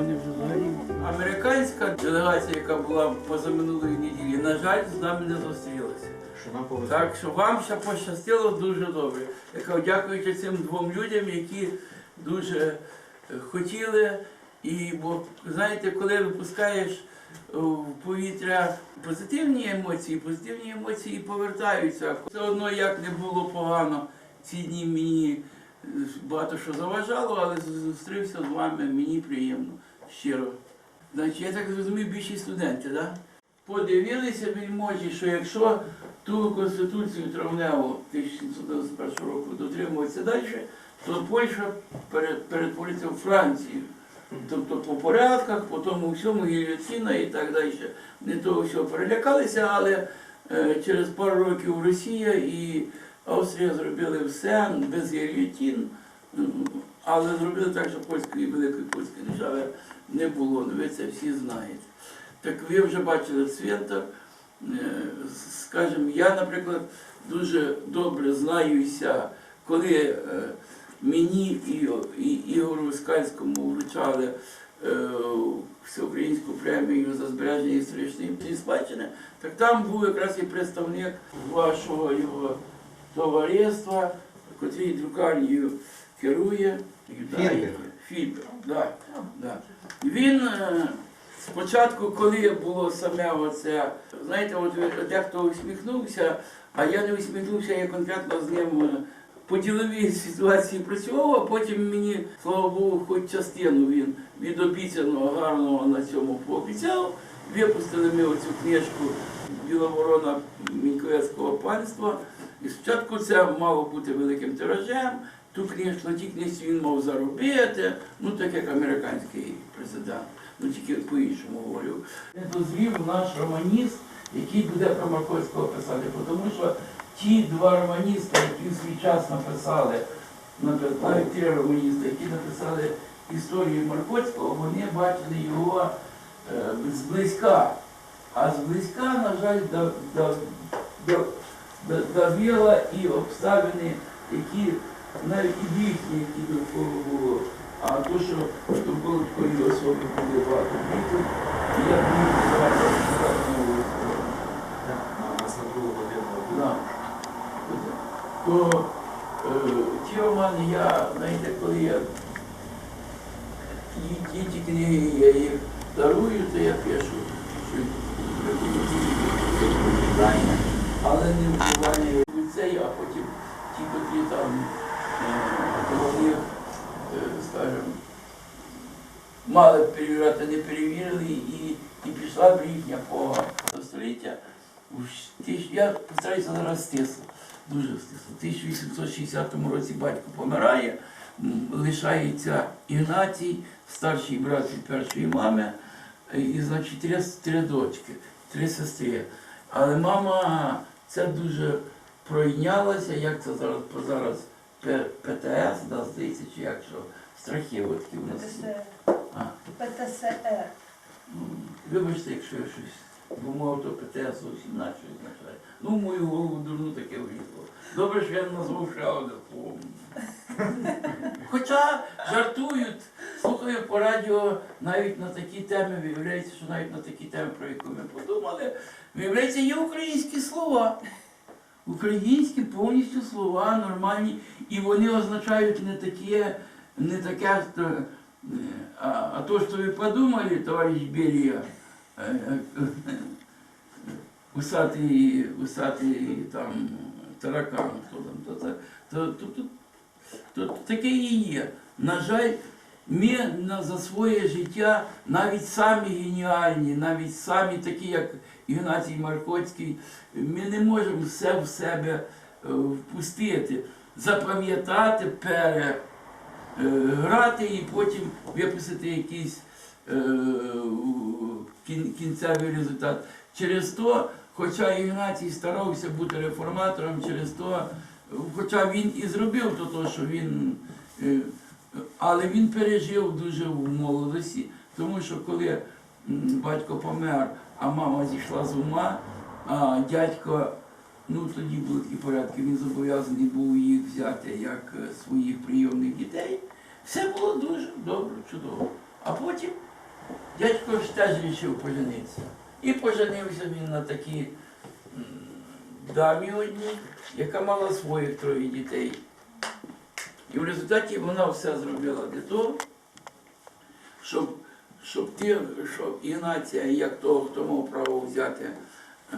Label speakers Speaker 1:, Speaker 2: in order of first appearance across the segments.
Speaker 1: вони вже взагалі. Американська делегація, яка була позаминулої неділі, на жаль, з нами не зустрілася.
Speaker 2: Що нам повезло.
Speaker 1: Так що вам ще пощастило дуже добре. Я дякуючи цим двом людям, які дуже е, хотіли. І бо знаєте, коли випускаєш е, в повітря позитивні емоції, позитивні емоції повертаються. Все одно як не було погано ці дні мені е, багато що заважало, але зустрівся з вами, мені приємно, щиро. Значить, я так зрозумів, більшість студенти. Да? Подивилися вельможі, що якщо ту конституцію травневу 1791 року дотримується далі, то Польща перетвориться в Францію. Тобто по порядках, по тому всьому гільотіна і так далі. Не того всього перелякалися, але е, через пару років Росія і Австрія зробили все без гільотін, м, але зробили так, що польської великої польської держави не було. Ви це всі знаєте. Так ви вже бачили цвинтар. Е, Скажімо, я, наприклад, дуже добре знаюся, коли е, мені і, і Ігору Скальському вручали е, всеукраїнську премію за збереження історичної спадщини, так там був якраз і представник вашого його товариства, котрий друкарнею керує. Фільбер, да, да. Він е, спочатку, коли було саме оце, знаєте, от дехто усміхнувся, а я не усміхнувся, я конкретно з ним е, по діловій ситуації працював, а потім мені, слава Богу, хоч частину він від обіцяного гарного на цьому пообіцяв. Випустили ми оцю книжку Біла ворона Міньковецького панства. І спочатку це мало бути великим тиражем. Ту книжку, на тій книжці він мав заробити, ну так як американський президент, ну тільки по-іншому говорю. Не дозрів наш романіст, який буде про Марковського писати, тому що ті два романіста, які в свій час написали, навіть три романісти, які написали історію Марковського, вони бачили його е, зблизька. А зблизька, на жаль, да- да- да- да- давила і обставини, які навіть і їхні, які довкола було. А то, що довкола такої особи були багато дітей, я б міг давати розказати нову історію.
Speaker 2: На.
Speaker 1: То е, ті романи я, знаєте, коли я ті, ті, книги я їх дарую, то я пишу, що але не впливає в ліцей, а потім ті, котрі там вони, скажімо, мали перевіряти, не перевірили, і, і пішла б їхня пога століття. Я постараюся зараз стисло, дуже стисло. У 1860 році батько помирає, лишається Ігнатій, старший брат від першої мами, і, значить, три, три дочки, три сестри. Але мама це дуже пройнялася, як це зараз по зараз ПТС, да, здається, чи як що, страхи от в нас.
Speaker 3: ПТСР.
Speaker 1: А.
Speaker 3: ПТСР.
Speaker 1: Ну, Вибачте, якщо я щось, мов то ПТС зовсім наче означає. Ну, в мою голову дурну таке влізло. Добре, що я назвав ще один. Хоча жартують, слухаю по радіо навіть на такі теми, виявляється, що навіть на такі теми, про які ми подумали, виявляється, є українські слова. Українські повністю слова нормальні, і вони означають не таке, не таке, е, а, а то, що ви подумали, товарищ Берия, е, е, усатий, усатий там таракан, хто там, то, це- то, то, то, то, то таке і є. На жаль, ми за своє життя навіть самі геніальні, навіть самі такі, як Ігнатій Маркоцький, ми не можемо все в себе е, впустити, запам'ятати, переграти і потім виписати якийсь е, кінцевий результат. Через то, хоча Ігнатій старався бути реформатором, через то, е, хоча він і зробив то, що він. е, але він пережив дуже в молодості, тому що коли батько помер, а мама зійшла з ума, а дядько, ну тоді були такі порядки, він зобов'язаний був їх взяти як е, своїх прийомних дітей. Все було дуже добре, чудово. А потім дядько ж теж вирішив поженитися. І поженився він на такій дамі одній, яка мала своїх троє дітей. І в результаті вона все зробила для того, щоб, щоб ті, щоб і нація, як того, хто мав право взяти е,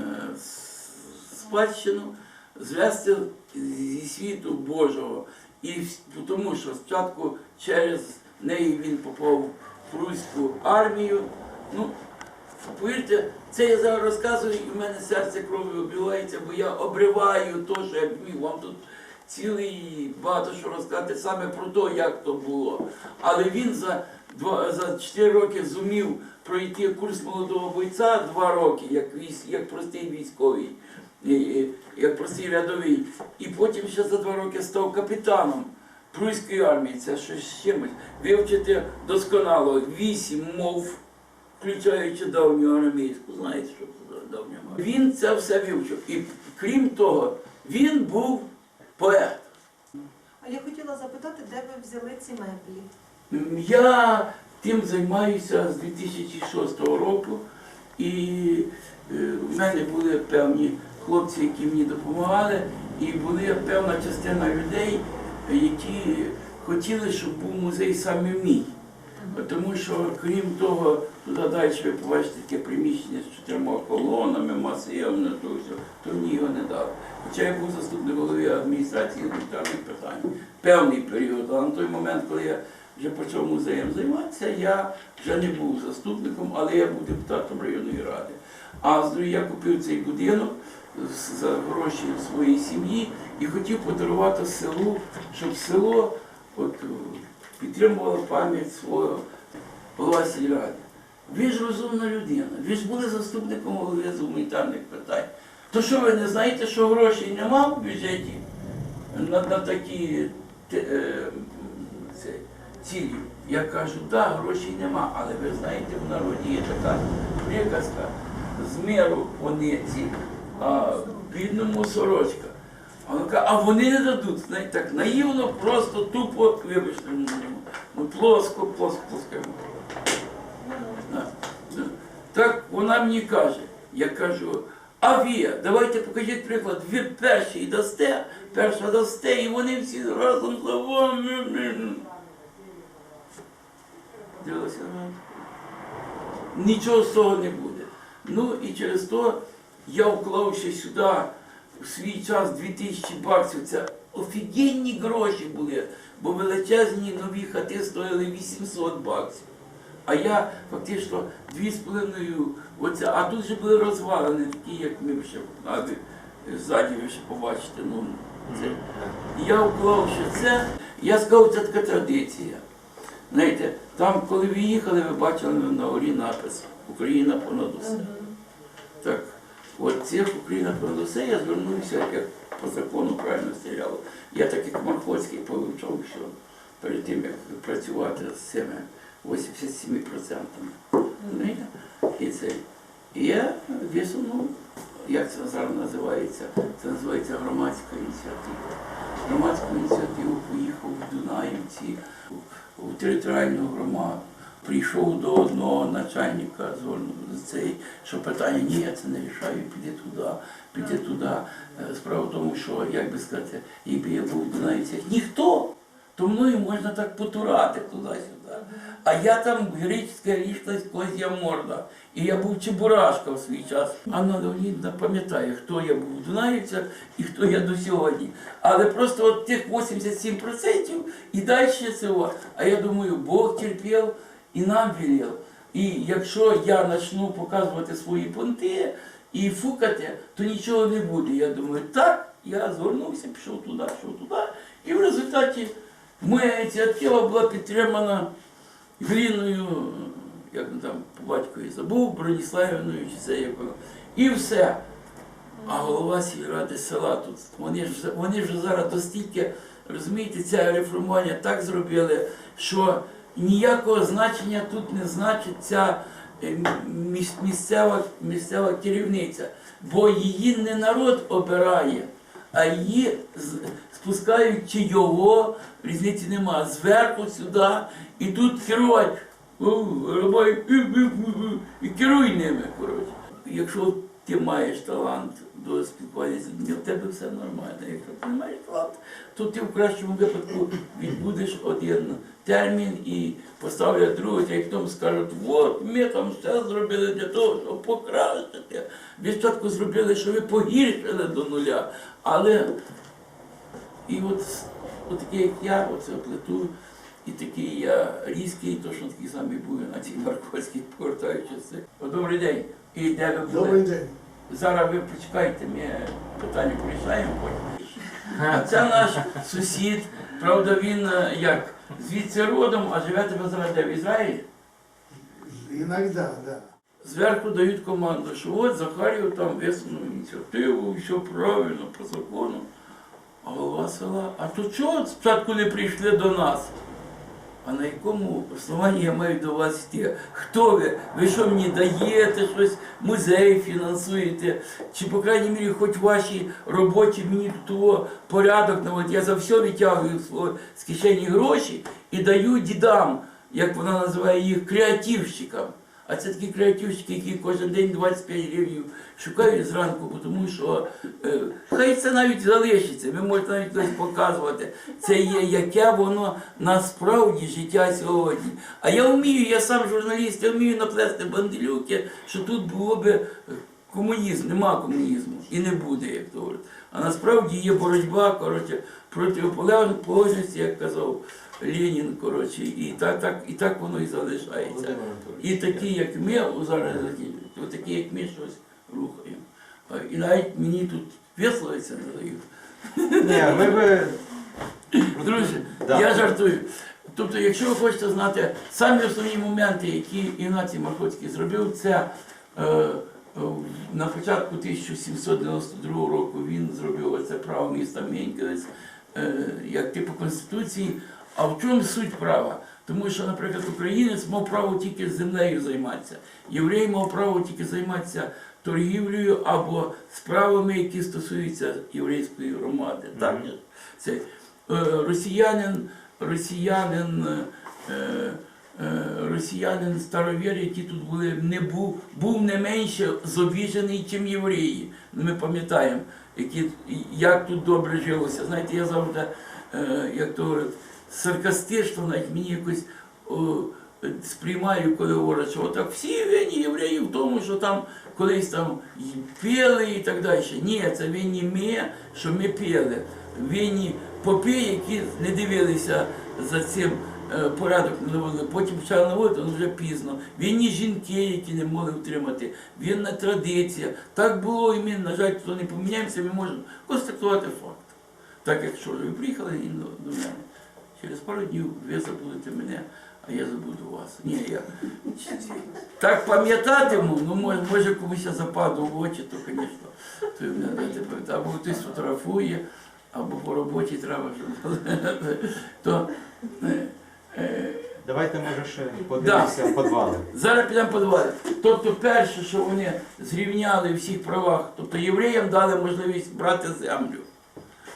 Speaker 1: спадщину, звести зі світу Божого. І тому що спочатку через неї він попав в пруську армію. Ну, повірте, це я зараз розказую, і в мене серце кров'ю оббивається, бо я обриваю те, що я міг вам тут цілий багато що розказати саме про те, як то було. Але він за, за 4 роки зумів пройти курс молодого бойця два роки, як, військ, як простий військовий, як простий рядовий. І потім ще за два роки став капітаном Пруської армії. Це щось з чимось. Вивчити досконало вісім мов, включаючи давню арамейську. Знаєте, що це давня? Він це все вивчив. І крім того, він був поет.
Speaker 3: А я хотіла запитати, де ви взяли ці меблі?
Speaker 1: Я тим займаюся з 2006 року, і е, в мене були певні хлопці, які мені допомагали, і була певна частина людей, які хотіли, щоб був музей саме мій. Тому що, крім того, туди далі ви побачите таке приміщення з чотирма колонами, масивне, то все, то мені його не дали. Хоча я був заступник голови адміністрації гуманітарних питань певний період, а на той момент, коли я вже почав музеєм займатися, я вже не був заступником, але я був депутатом районної ради. А я купив цей будинок за гроші своєї сім'ї і хотів подарувати селу, щоб село от, е, підтримувало пам'ять свого голова сільради. Ви ж розумна людина, ви ж були заступником голови з гуманітарних питань. То що ви не знаєте, що грошей нема в бюджеті на, на такі те- е, це, цілі? Я кажу, так, грошей нема, але ви знаєте, в народі є така приказка з миру пониці, а бідному сорочка. А вона каже, а вони не дадуть. Знаєте, так наївно, просто тупо, вибачте, ну, ну, плоско, плоско, плоско. Да, да. Так вона мені каже, я кажу, а ви, давайте покажіть приклад, ви перший дасте, перша дасте, і вони всі разом за вами. Дивилася на. Нічого з того не буде. Ну і через то я вклав ще сюди у свій час 2000 баксів. Це офігенні гроші були, бо величезні нові хати стоїли 800 баксів. А я фактично дві з половиною, оце, а тут же були розвалини, такі, як ми ще а, ззаді ви ще побачите. Ну, це. Я вклав ще це, я сказав, це така традиція. Знаєте, там, коли ви їхали, ви бачили на горі напис Україна понад усе. Так, от цих Україна понад усе я звернувся, як по закону правильно стріляло. Я так як Мархоцький повивчав, що перед тим, як працювати з цими 87%. Знаєте? І це. І я висунув, як це зараз називається, це називається громадська ініціатива. Громадську ініціативу поїхав в Дунаївці, в- територіальну громаду. Прийшов до одного начальника цей, що питання, ні, я це не рішаю, піди туди, піди туди. Е, Справа в тому, що, як би сказати, якби я був в ніхто, то мною можна так потурати туди-сюди. А я там гречська річка, козя морда. І я був Чебурашка в свій час. Анна Леонідна пам'ятає, хто я був в Дунаївцях і хто я до сьогодні. Але просто от тих 87% і далі цього. А я думаю, Бог терпів і нам велів. І якщо я почну показувати свої понти і фукати, то нічого не буде. Я думаю, так, я звернувся, пішов туди, пішов туди. І в результаті моя ініціатива була підтримана Гліною, як він там по батькові забув, Броніславівною чи це як воно. І все. А голова сільради села тут, вони ж, вони ж зараз достільки, розумієте, це реформування так зробили, що ніякого значення тут не значить ця е, місцева, місцева керівниця, бо її не народ обирає, а її спускають чи його, різниці нема, зверху сюди, і тут керувати. О, рубай, і, керуй ними. Коротше. Якщо ти маєш талант до спілкування з людьми, в тебе все нормально. Якщо ти не маєш талант, то ти в кращому випадку відбудеш один термін і поставлять другий, й потім скажуть, от ми там все зробили для того, щоб покращити. Ви спочатку зробили, що ви погіршили до нуля. Але і от, от такий, як я, оце плету, і такий я різкий, то що такий самий був на цій Марковській, повертаючись. Добрий день. І де ви були?
Speaker 4: Добрий день.
Speaker 1: Зараз ви почекайте, ми питання порішаємо потім. А це наш сусід, правда, він е, як звідси родом, а живе тебе зараз де в Ізраїлі.
Speaker 4: Иногда, да.
Speaker 1: Зверху дають команду, що от Захарів там висунув ініціативу, все правильно, по закону. А голова села, а то чого спочатку не прийшли до нас? А на якому основанні я маю до вас йти? Хто ви? Ви що мені даєте щось, музей фінансуєте? Чи, по крайній мірі, хоч ваші робочі мені тут порядок наводять? Я за все витягую з кишені гроші і даю дідам, як вона називає їх, креативщикам. А це такі креативщики, які кожен день 25 гривень шукають зранку, тому що е, хай це навіть залишиться, ви можете навіть хтось показувати. Це є яке воно насправді життя сьогодні. А я вмію, я сам журналіст, я вмію наплести банделюки, що тут було би е, комунізм, нема комунізму і не буде, як то говорять. А насправді є боротьба коротше, проти ополежності, як казав Ленін, коротше, і так, так, і так воно і залишається. І такі, як ми зараз, то такі, як ми щось рухаємо. І навіть мені тут висловитися не дають.
Speaker 2: Ні, би...
Speaker 1: Друзі,
Speaker 2: Да.
Speaker 1: я жартую. Тобто, якщо ви хочете знати самі основні моменти, які Ігнатій Мархоцький зробив, це е, е, на початку 1792 року він зробив оце право міста Менькелець, е, як типу Конституції. А в чому суть права? Тому що, наприклад, українець мав право тільки землею займатися, єврей мав право тільки займатися торгівлею або справами, які стосуються єврейської громади. Так?
Speaker 2: Мгм.
Speaker 1: Це, е, росіянин, росіянин, е, е, росіянин старовір, які тут були, не був, був не менше зобіжений, ніж євреї. Ну, Ми пам'ятаємо, як тут добре жилося. Знаєте, я завжди, е, як то говорять, саркастично навіть мені якось сприймаю, коли говорять, що отак всі винні євреї в тому, що там колись там пели і так далі. Ні, це винні ми, що ми пели. Винні попи, які не дивилися за цим е, порядок не наводили. Потім почали наводити, але вже пізно. Винні жінки, які не могли втримати. Винна традиція. Так було, і ми, на жаль, то не поміняємося, ми можемо констатувати факт. Так як що ви приїхали і до, до мене. Через пару днів ви забудете мене, а я забуду вас. Ні, я так пам'ятатиму, ну може, комусь я западу в очі, то, звісно, то мене дайте пам'ятати. Або хтось фотографує, або по роботі треба, щоб то. е, е,
Speaker 2: Давайте, може, ще подивимося в підвали.
Speaker 1: Зараз підемо по два. Тобто, перше, що вони зрівняли в всіх правах, тобто євреям дали можливість брати землю.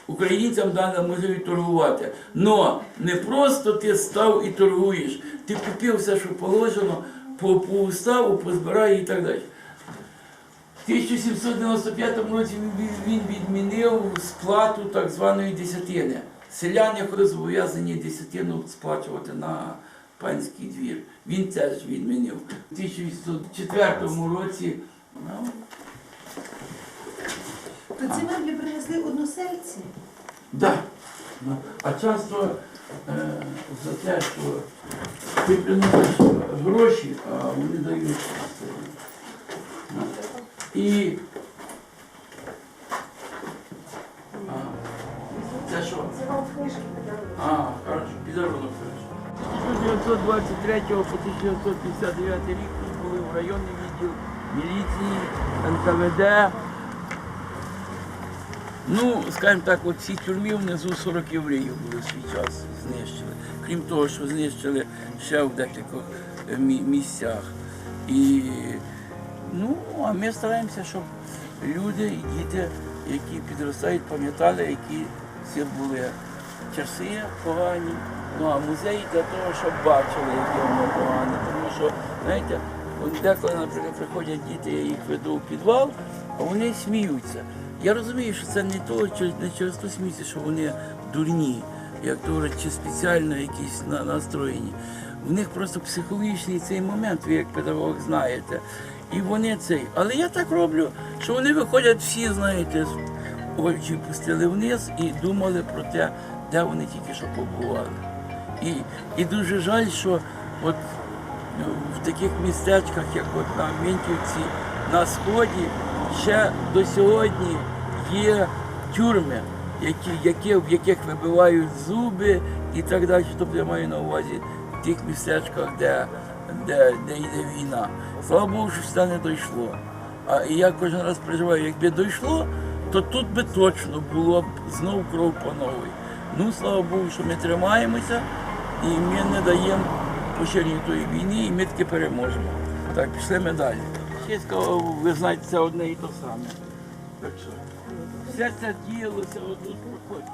Speaker 1: Українцям дали можливість торгувати. Но не просто ти став і торгуєш, ти купив все, що положено, по, по уставу, позбирай і так далі. В 1795 році він- відмінив сплату так званої десятини. Селяни зобов'язані десятину сплачувати на панський двір. Він теж відмінив. У 1804 році ну,
Speaker 3: То ці меблі принесли односельці.
Speaker 1: Да. Ну, А часто е, за те, що ти приносиш гроші, а вони дають. І а, це що?
Speaker 3: Це вам книжки
Speaker 1: А, хорошо, підарунок хорошо. З 1923 по 1959 рік тут були в районний відділ міліції, НКВД. Ну, скажімо так, ці тюрмі внизу 40 євреїв були в свій час знищили. Крім того, що знищили ще в декількох е, місцях. І, ну, а ми стараємося, щоб люди і діти які підростають, пам'ятали, які це були часи погані. Ну а музей для того, щоб бачили, яке воно погане. Тому що, знаєте, деколи, наприклад, приходять діти, я їх веду в підвал, а вони сміються. Я розумію, що це не то, не через то сміються, що вони дурні, як то говорять, чи спеціально якісь на- настроєні. В них просто психологічний цей момент, ви як педагог знаєте. І вони цей. Але я так роблю, що вони виходять всі, знаєте, очі пустили вниз і думали про те, де вони тільки що побували. І, і дуже жаль, що от ну, в таких містечках, як от на Мінківці, на Сході, ще до сьогодні є тюрми, які, які, в яких вибивають зуби і так далі. Тобто я маю на увазі в тих містечках, де, де, де йде війна. Слава Богу, що це не дійшло. А я кожен раз переживаю, якби дійшло, то тут би точно було б знов кров по новій. Ну, слава Богу, що ми тримаємося і ми не даємо поширення тої війни, і ми таки переможемо. Так, пішли ми далі. Сказав, ви знаєте, це одне і те саме. Так що, все це діялося отут проходить.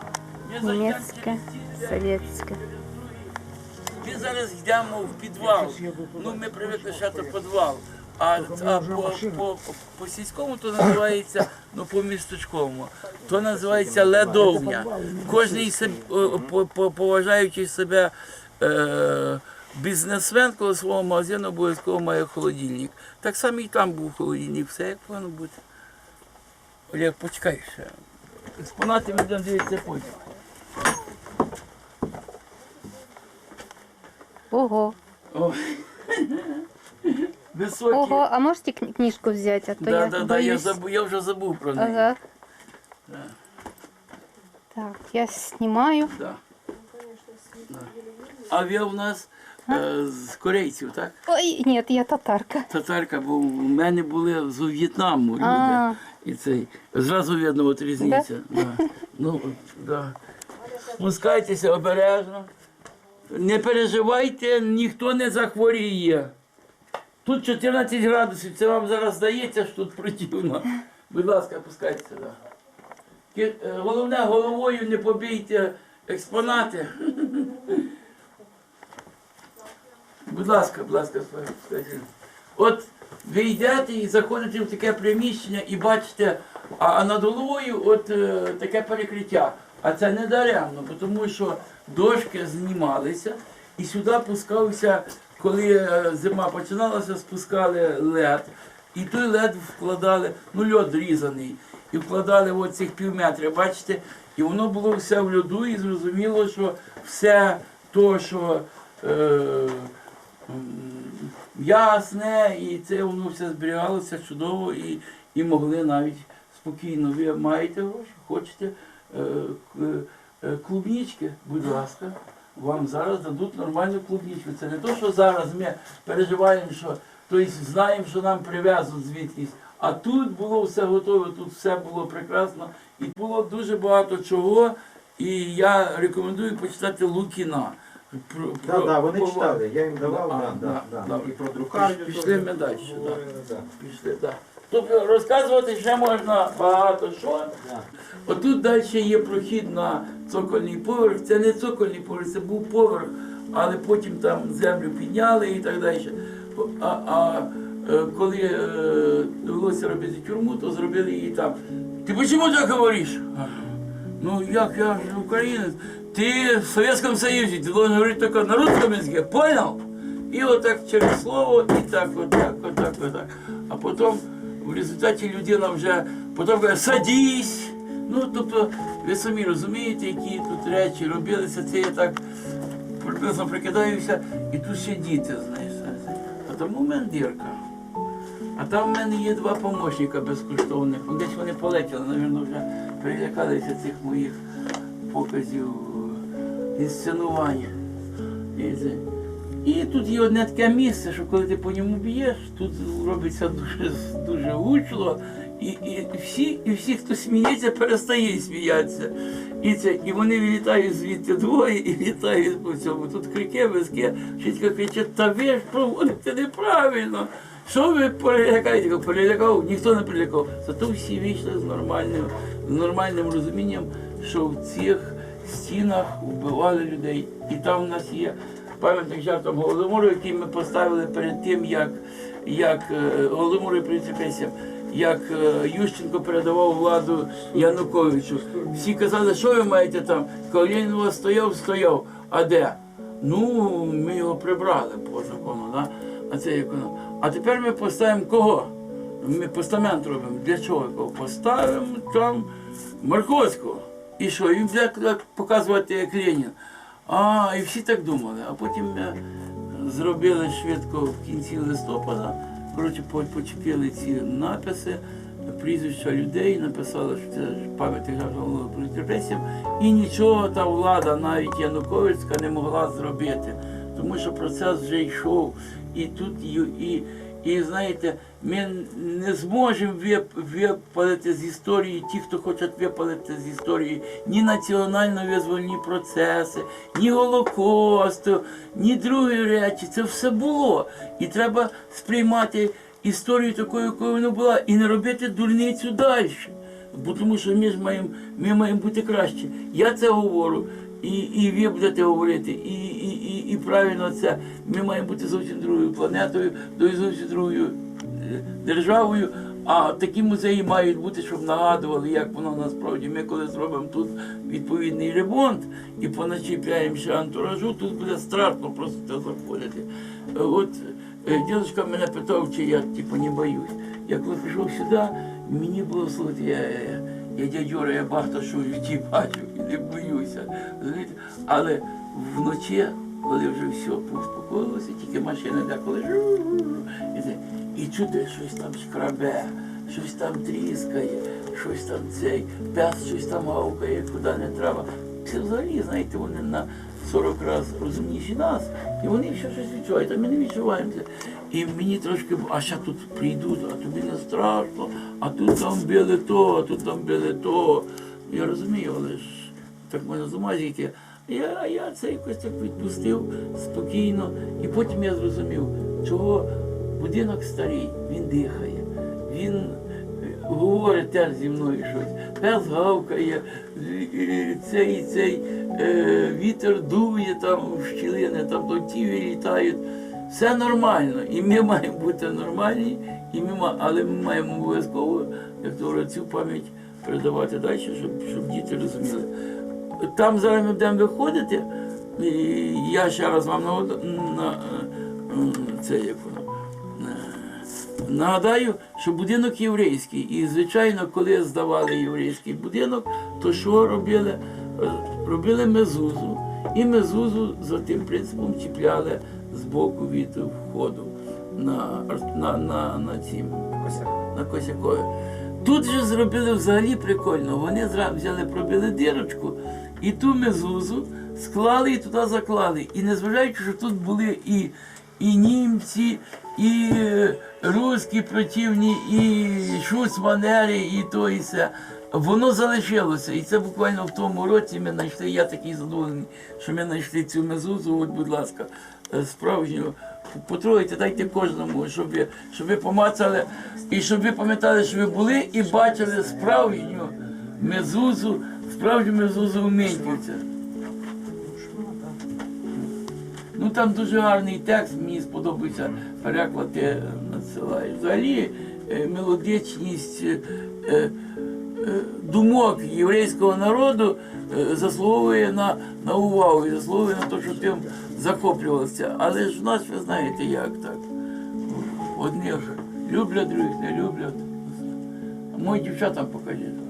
Speaker 1: Ми зайдемо
Speaker 5: Німецьке,
Speaker 1: через ці двері.
Speaker 5: совєтське.
Speaker 1: Ми зараз йдемо в підвал. Ну, ми привикли ще до підвал. А, а по, по, по сільському то називається, ну по містечковому, то називається ледовня. Кожний себ- о, по- по- поважаючий себе е, бізнесмен коло свого магазину обов'язково має холодильник. Так само і там був холодильник, все як повинно бути. Олег, почекай ще. Експонати ми будемо дивитися потім.
Speaker 5: Ого.
Speaker 1: О. Високі.
Speaker 5: Ого, а можете кни- книжку взять, а то
Speaker 1: Да,
Speaker 5: я
Speaker 1: да, да, я,
Speaker 5: боюсь.
Speaker 1: забу, я вже забув про неї.
Speaker 5: Ага.
Speaker 1: Да.
Speaker 5: Так, я снимаю.
Speaker 1: Да. Да. Авіа у нас е, з корейців, так?
Speaker 5: Ой, нет, я татарка.
Speaker 1: Татарка, бо у мене були з В'єтнаму люди.
Speaker 5: А.
Speaker 1: І цей. Зразу видно от різниця. Да? Ну, да. Спускайтеся обережно. Не переживайте, ніхто не захворіє. Тут 14 градусів, це вам зараз здається, що тут противно. Будь ласка, опускайтеся. Да. Е, Головне, головою не побійте експонати. Будь ласка, будь ласка, скажіть. От ви йдете і заходите в таке приміщення і бачите, а, а над головою от е, таке перекриття. А це не даремно, тому що дошки знімалися і сюди пускався, коли е, зима починалася, спускали лед. І той лед вкладали, ну льод різаний, і вкладали от цих пів метра, бачите, і воно було все в льоду, і зрозуміло, що все то, що е, ясне, і це воно все зберігалося чудово і, і могли навіть спокійно. Ви маєте гроші, хочете е, е, клубнички, будь ласка, вам зараз дадуть нормальну клубничку. Це не то, що зараз ми переживаємо, що тобто знаємо, що нам привезуть звідкись. А тут було все готове, тут все було прекрасно. І було дуже багато чого. І я рекомендую почитати Лукіна. Про- про-
Speaker 2: да, вони
Speaker 1: про-
Speaker 2: читали, я їм давав,
Speaker 1: А,
Speaker 2: да, да,
Speaker 1: да,
Speaker 2: да.
Speaker 1: да.
Speaker 2: І про друкарню.
Speaker 1: Пішли
Speaker 2: теж
Speaker 1: ми далі,
Speaker 2: говорили, да.
Speaker 1: Пішли, так. Тобто розказувати ще можна багато що.
Speaker 2: Да.
Speaker 1: Отут далі є прохід на цокольний поверх. Це не цокольний поверх, це був поверх, але потім там землю підняли і так далі. А, а е, коли е, довелося робити тюрму, то зробили її там. Ти чому так говориш? Ну як я ж українець? Ти в Совєтському Союзі, ти должен говорити тільки на русском языке, понял? І отак через слово, і так, отак, отак, отак. А потім в результаті людина вже потім каже, садись. Ну, тобто, ви самі розумієте, які тут речі робилися, це я так приблизно прикидаюся, і тут ще діти, знаєш. А там у мене дірка. А там в мене є два помощника безкоштовних. Ну, Десь вони полетіли, мабуть, вже перелякалися цих моїх показів інсценування. І, тут є одне таке місце, що коли ти по ньому б'єш, тут робиться дуже, дуже гучно. І, і, всі, і всі, хто сміється, перестає сміятися. І, це, і вони вилітають звідти двоє і літають по цьому. Тут крики, виски, вчителька кричить, та ви ж проводите неправильно. Що ви перелякаєте? Перелякав, ніхто не перелякав. Зато всі вийшли з нормальним, з нормальним розумінням, що в цих стінах вбивали людей. І там в нас є пам'ятник жертвам Голодомору, який ми поставили перед тим, як, як е, Голодомору і принципесям, як е, Ющенко передавав владу Януковичу. Всі казали, що ви маєте там? У вас стояв, стояв. А де? Ну, ми його прибрали по закону, да? а це як. А тепер ми поставимо кого? Ми постамент робимо. Для чого? Поставимо там Марковського. І що? Буде так показувати як Ленін. А, і всі так думали. А потім ми зробили швидко в кінці листопада. Коротше, почепили ці написи, прізвища людей, написали, що це пам'ятник жертвам репресіям. І нічого та влада, навіть Януковицька, не могла зробити. Тому що процес вже йшов. І тут, і, і, знаєте, ми не зможемо вип- випалити з історії ті, хто хочуть випалити з історії ні національно-визвольні процеси, ні Голокосту, ні другі речі. Це все було. І треба сприймати історію такою, якою вона була, і не робити дурницю далі. Бо тому що ми ж маємо, ми маємо бути кращі. Я це говорю, і, і ви будете говорити, і, і, і, і правильно це. Ми маємо бути зовсім другою планетою, зовсім другою е, державою. А такі музеї мають бути, щоб нагадували, як воно насправді. Ми коли зробимо тут відповідний ремонт і поночі п'яємо антуражу, тут буде страшно просто заходити. От е, дідусь мене питав, чи я типу, не боюсь. Я коли прийшов сюди, мені було слухати, я, я, дядьора, я багато що в житті бачу і не боюся. розумієте? Але вночі, коли вже все успокоїлося, тільки машина деколи жу-жу-жу, і, і чути, щось там шкрабе, щось там тріскає, щось там цей, пес щось там гавкає, куди не треба. Це взагалі, знаєте, вони на 40 разів розумніші нас, і вони ще щось відчувають, а ми не відчуваємо це. І мені трошки, а ще тут прийдуть, а тобі не страшно, а тут там били то, а тут там били то. Я розумію, але ж так можна з ума. Я, я це якось так відпустив спокійно. І потім я зрозумів, чого будинок старий, він дихає, він говорить теж зі мною щось. Пес гавкає, цей, цей е, вітер дує там в щілини, там то тіві літають. Все нормально, і ми маємо бути нормальні, і ми, але ми маємо обов'язково, як то цю пам'ять передавати далі, щоб, щоб діти розуміли. Там зараз ми будемо виходити, і я ще раз вам нагод- на, е, це як Нагадаю, що будинок єврейський. І, звичайно, коли здавали єврейський будинок, то що робили? Робили мезузу. І мезузу за тим принципом чіпляли з боку від входу на, на, на, на цім на Косякові. Тут же зробили взагалі прикольно. Вони взяли, пробили дирочку і ту мезузу склали і туди заклали. І незважаючи, що тут були і, і німці, і е, русські противні, і шуцманери, і то і все. Воно залишилося. І це буквально в тому році ми знайшли. Я такий задоволений, що ми знайшли цю мезузу. От, будь ласка, е, справжню. Потрогайте, дайте кожному, щоб ви, щоб ви помацали, і щоб ви пам'ятали, що ви були і бачили справжню мезузу, справжню мезузу у Миньківця. Ну там дуже гарний текст, мені сподобається переклад ти надсилаєш. Взагалі е, мелодичність е, е, думок єврейського народу заслуговує на, на увагу і заслуговує на те, що тим захоплювався. Але ж в нас ви знаєте як так. Одних люблять, других не люблять. Мої дівчатам покажіть.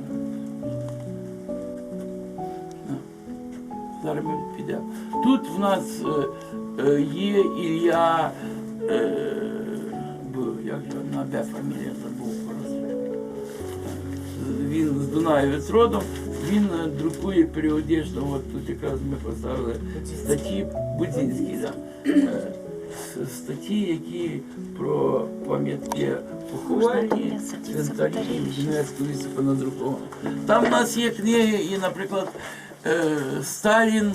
Speaker 1: Зараз ми підемо. Тут в нас е, е, є Ілля, е, як на де фамілія забув. Він з Дунаєвець родом, він е, друкує періодично, от тут якраз ми поставили статті Будзінські, да. Е, статті, які про пам'ятки поховальні, цвинтарі в Донецьку лісу понадруковано. Там в нас є книги, і, наприклад, е, Сталін,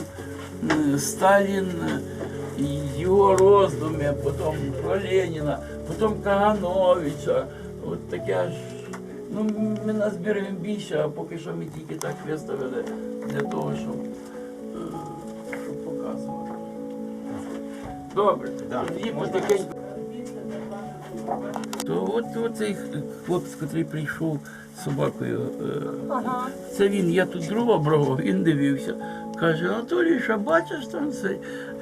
Speaker 1: Сталін, його роздуми, потім про Леніна, потім Кагановича. От таке аж. Ну, ми назбираємо більше, а поки що ми тільки так виставили для того, щоб, е, щоб показувати. Добре,
Speaker 2: Да,
Speaker 1: тоді потихеньку. То от, от цей хлопець, який прийшов з собакою, е, це він, я тут дрова брав, він дивився. Каже, Анатолій, що бачиш там це?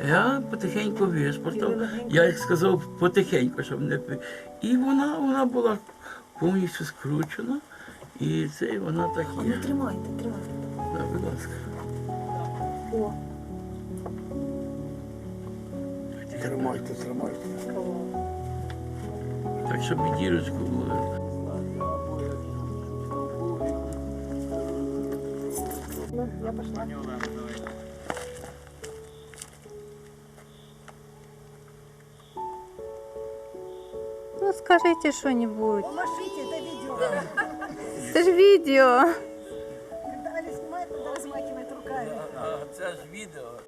Speaker 1: Я потихеньку вишпортав. Я як сказав потихеньку, щоб не. І вона, вона була повністю скручена. І це і вона так є.
Speaker 3: Тримайте, тримайте.
Speaker 1: Да, будь ласка.
Speaker 3: О,
Speaker 4: Тримайте, тримайте.
Speaker 1: Так, щоб і дірочку було.
Speaker 3: Я пішла.
Speaker 5: Ну, скажите что-нибудь.
Speaker 3: Помашите, это видео.
Speaker 5: Это же видео.
Speaker 3: Когда Аля снимает, надо размахивать руками.
Speaker 1: А, це ж відео.